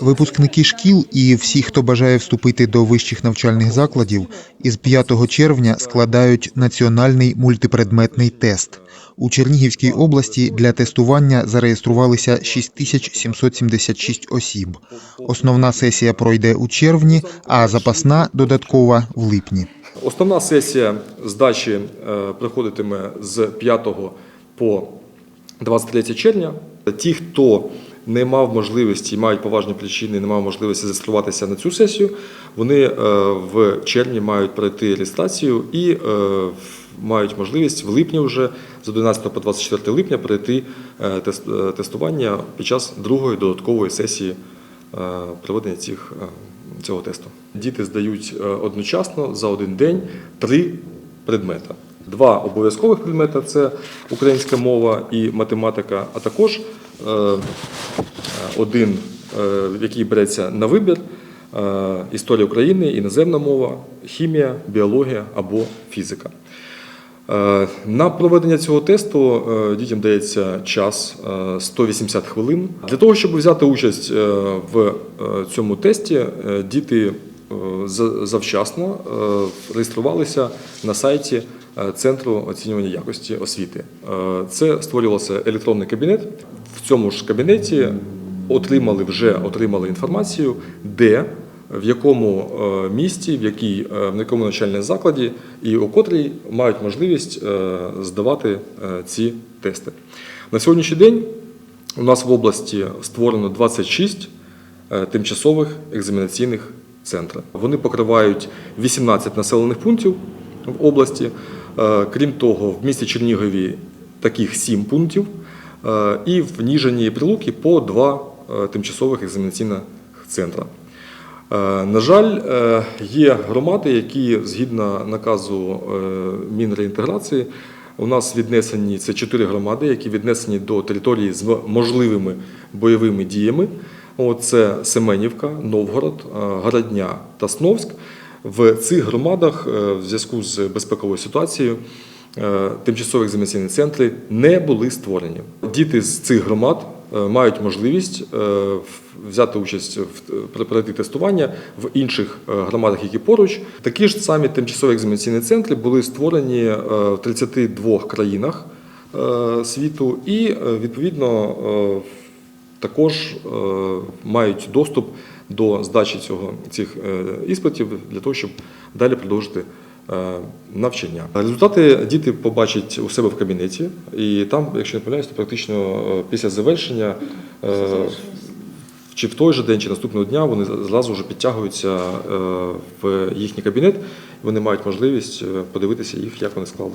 Випускники шкіл і всі, хто бажає вступити до вищих навчальних закладів, із 5 червня складають національний мультипредметний тест. У Чернігівській області для тестування зареєструвалися 6776 осіб. Основна сесія пройде у червні, а запасна додаткова в липні. Основна сесія здачі е, проходитиме з 5 по 23 червня. Ті, хто не мав можливості, мають поважні причини, не мав можливості зареєструватися на цю сесію, вони е, в червні мають пройти реєстрацію і е, мають можливість в липні вже з 11 по 24 липня пройти е, тест- тестування під час другої додаткової сесії проведення цих, цього тесту. Діти здають одночасно за один день три предмета. Два обов'язкових предмета це українська мова і математика, а також е, е, один, е, який береться на вибір історія України, іноземна мова, хімія, біологія або фізика. На проведення цього тесту дітям дається час е, 180 хвилин. Для того, щоб взяти участь в цьому тесті, діти завчасно реєструвалися на сайті Центру оцінювання якості освіти. Е, Це створювався електронний кабінет. В цьому ж кабінеті отримали вже отримали інформацію, де в якому е, місті, в, якій, е, в якому навчальному закладі і у котрій мають можливість е, здавати е, ці тести. На сьогоднішній день у нас в області створено 26 е, тимчасових екзаменаційних центрів. Вони покривають 18 населених пунктів в області. Е, Крім того, в місті Чернігові таких 7 пунктів, е, і в Ніжині і Прилуки по два е, тимчасових екзаменаційних центри. Е, На жаль, є громади, які згідно наказу Мінреінтеграції, у нас віднесені це чотири громади, які віднесені до території з можливими бойовими діями. Це Семенівка, Новгород, Городня та Сновськ. В цих громадах е, в зв'язку з безпековою ситуацією е, тимчасові екзаменаційні центри не були створені. Діти з цих громад е, мають можливість взяти участь в пройти тестування в інших громадах, які поруч. Такі ж самі тимчасові екзаменаційні центри були створені в 32 країнах світу і відповідно також мають доступ до здачі цього цих е, іспитів для того, щоб далі продовжити е, навчання. Результати діти побачать у себе в кабінеті, і там, якщо не помиляюсь, то практично е, після завершення. Чи в той же день, чи наступного дня вони зразу вже підтягуються в їхній кабінет, і вони мають можливість подивитися їх, як вони склали.